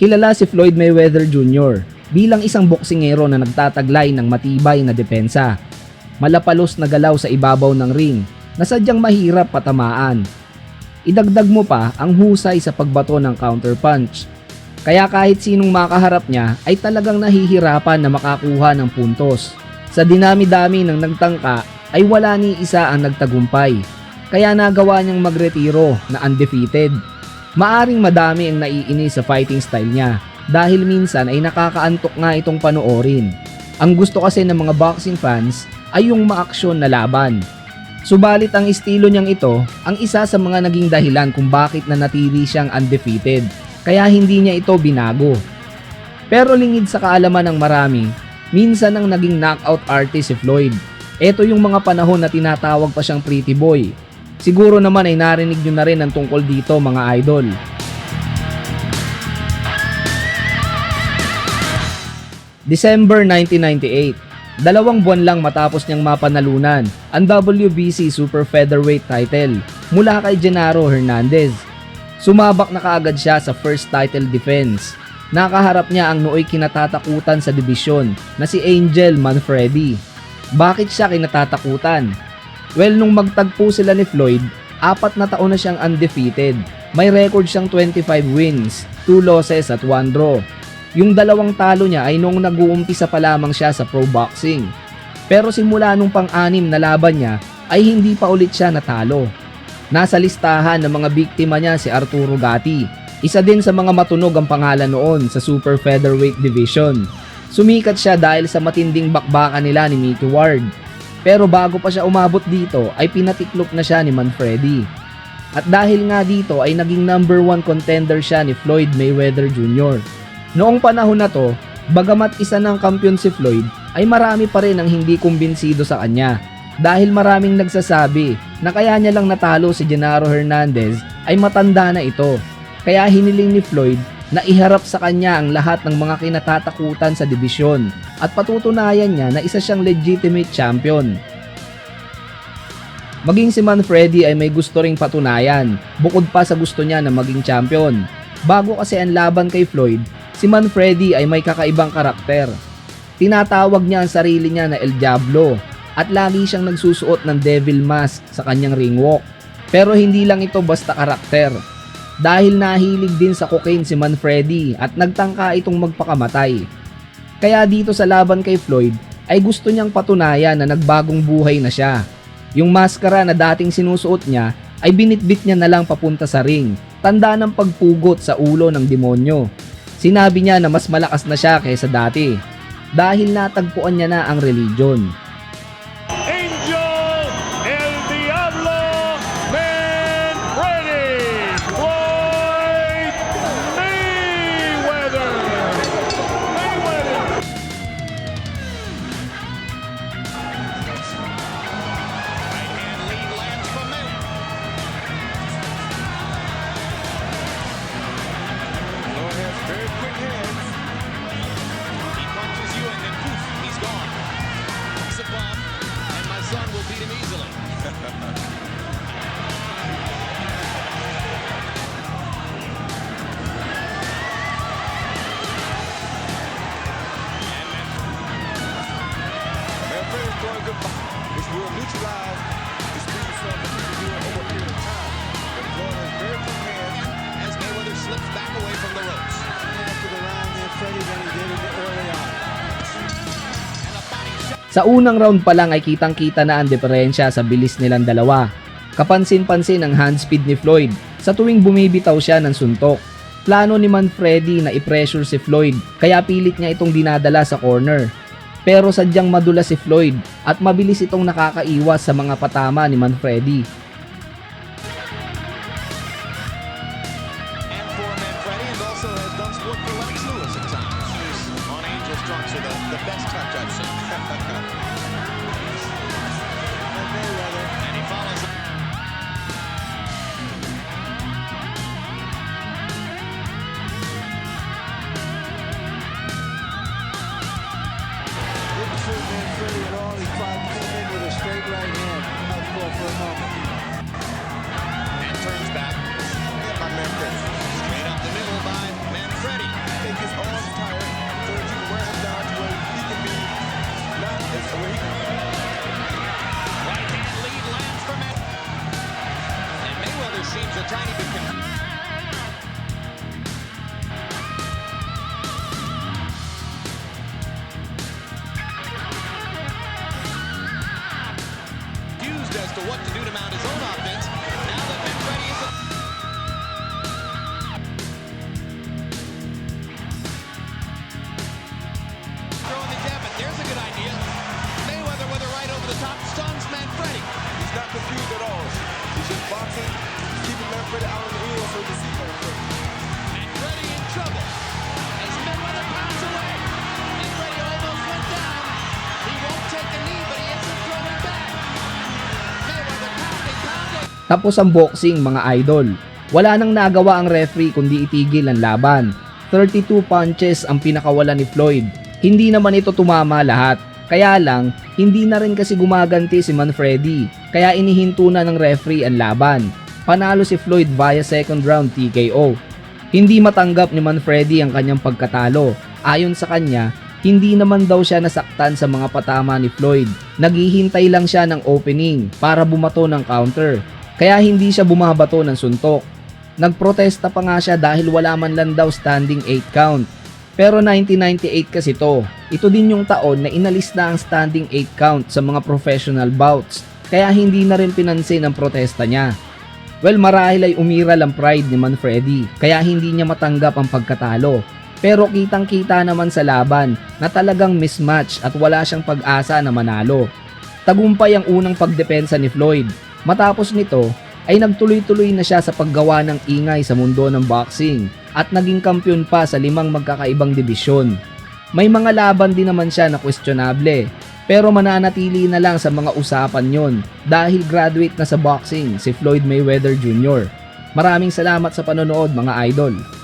Kilala si Floyd Mayweather Jr. bilang isang boksingero na nagtataglay ng matibay na depensa. Malapalos na galaw sa ibabaw ng ring na sadyang mahirap patamaan. Idagdag mo pa ang husay sa pagbato ng counterpunch. Kaya kahit sinong makaharap niya ay talagang nahihirapan na makakuha ng puntos. Sa dinami-dami ng nagtangka ay wala ni isa ang nagtagumpay. Kaya nagawa niyang magretiro na undefeated. Maaring madami ang naiinis sa fighting style niya dahil minsan ay nakakaantok nga itong panoorin. Ang gusto kasi ng mga boxing fans ay yung maaksyon na laban. Subalit ang estilo niyang ito ang isa sa mga naging dahilan kung bakit nanatili siyang undefeated kaya hindi niya ito binago. Pero lingid sa kaalaman ng marami, minsan ang naging knockout artist si Floyd. Ito yung mga panahon na tinatawag pa siyang pretty boy. Siguro naman ay narinig nyo na rin ang tungkol dito mga idol. December 1998, dalawang buwan lang matapos niyang mapanalunan ang WBC Super Featherweight title mula kay Genaro Hernandez. Sumabak na kaagad siya sa first title defense. Nakaharap niya ang nooy kinatatakutan sa dibisyon na si Angel Manfredi. Bakit siya kinatatakutan? Well, nung magtagpo sila ni Floyd, apat na taon na siyang undefeated. May record siyang 25 wins, 2 losses at 1 draw. Yung dalawang talo niya ay nung nag-uumpisa pa lamang siya sa pro boxing. Pero simula nung pang-anim na laban niya ay hindi pa ulit siya natalo. Nasa listahan ng mga biktima niya si Arturo Gatti. Isa din sa mga matunog ang pangalan noon sa super featherweight division. Sumikat siya dahil sa matinding bakbakan nila ni Mickey Ward. Pero bago pa siya umabot dito ay pinatiklop na siya ni Manfredi. At dahil nga dito ay naging number one contender siya ni Floyd Mayweather Jr. Noong panahon na to, bagamat isa ng kampiyon si Floyd, ay marami pa rin ang hindi kumbinsido sa kanya. Dahil maraming nagsasabi na kaya niya lang natalo si Genaro Hernandez ay matanda na ito. Kaya hiniling ni Floyd na iharap sa kanya ang lahat ng mga kinatatakutan sa dibisyon at patutunayan niya na isa siyang legitimate champion. Maging si Manfredi ay may gusto ring patunayan, bukod pa sa gusto niya na maging champion. Bago kasi ang laban kay Floyd, si Manfredi ay may kakaibang karakter. Tinatawag niya ang sarili niya na El Diablo at lagi siyang nagsusuot ng devil mask sa kanyang ring walk. Pero hindi lang ito basta karakter. Dahil nahilig din sa cocaine si Manfredi at nagtangka itong magpakamatay. Kaya dito sa laban kay Floyd ay gusto niyang patunayan na nagbagong buhay na siya. Yung maskara na dating sinusuot niya ay binitbit niya na lang papunta sa ring, tanda ng pagpugot sa ulo ng demonyo. Sinabi niya na mas malakas na siya kaysa dati dahil natagpuan niya na ang religion. Neutralize the speed from the people doing over a period of time. But Lord has very back away from the ropes. Than he in the on. And a body shot. Sa unang round pa lang ay kitang-kita na ang diferensya sa bilis nilang dalawa. Kapansin-pansin ang hand speed ni Floyd sa tuwing bumibitaw siya ng suntok. Plano ni Manfredi na i-pressure si Floyd kaya pilit niya itong dinadala sa corner. Pero sadyang madula si Floyd at mabilis itong nakakaiwas sa mga patama ni Manfredi. What to do to mount his own offense. Tapos ang boxing mga idol. Wala nang nagawa ang referee kundi itigil ang laban. 32 punches ang pinakawala ni Floyd. Hindi naman ito tumama lahat. Kaya lang, hindi na rin kasi gumaganti si Manfredi. Kaya inihinto na ng referee ang laban. Panalo si Floyd via second round TKO. Hindi matanggap ni Manfredi ang kanyang pagkatalo. Ayon sa kanya, hindi naman daw siya nasaktan sa mga patama ni Floyd. Naghihintay lang siya ng opening para bumato ng counter. Kaya hindi siya bumabato ng suntok. Nagprotesta pa nga siya dahil wala man lang daw standing 8 count. Pero 1998 kasi to. Ito din yung taon na inalis na ang standing 8 count sa mga professional bouts. Kaya hindi na rin pinansin ang protesta niya. Well, marahil ay umiral ang pride ni Manfredi, kaya hindi niya matanggap ang pagkatalo. Pero kitang-kita naman sa laban na talagang mismatch at wala siyang pag-asa na manalo. Tagumpay ang unang pagdepensa ni Floyd. Matapos nito, ay nagtuloy-tuloy na siya sa paggawa ng ingay sa mundo ng boxing at naging kampiyon pa sa limang magkakaibang dibisyon. May mga laban din naman siya na questionable, pero mananatili na lang sa mga usapan yon dahil graduate na sa boxing si Floyd Mayweather Jr. Maraming salamat sa panonood mga idol.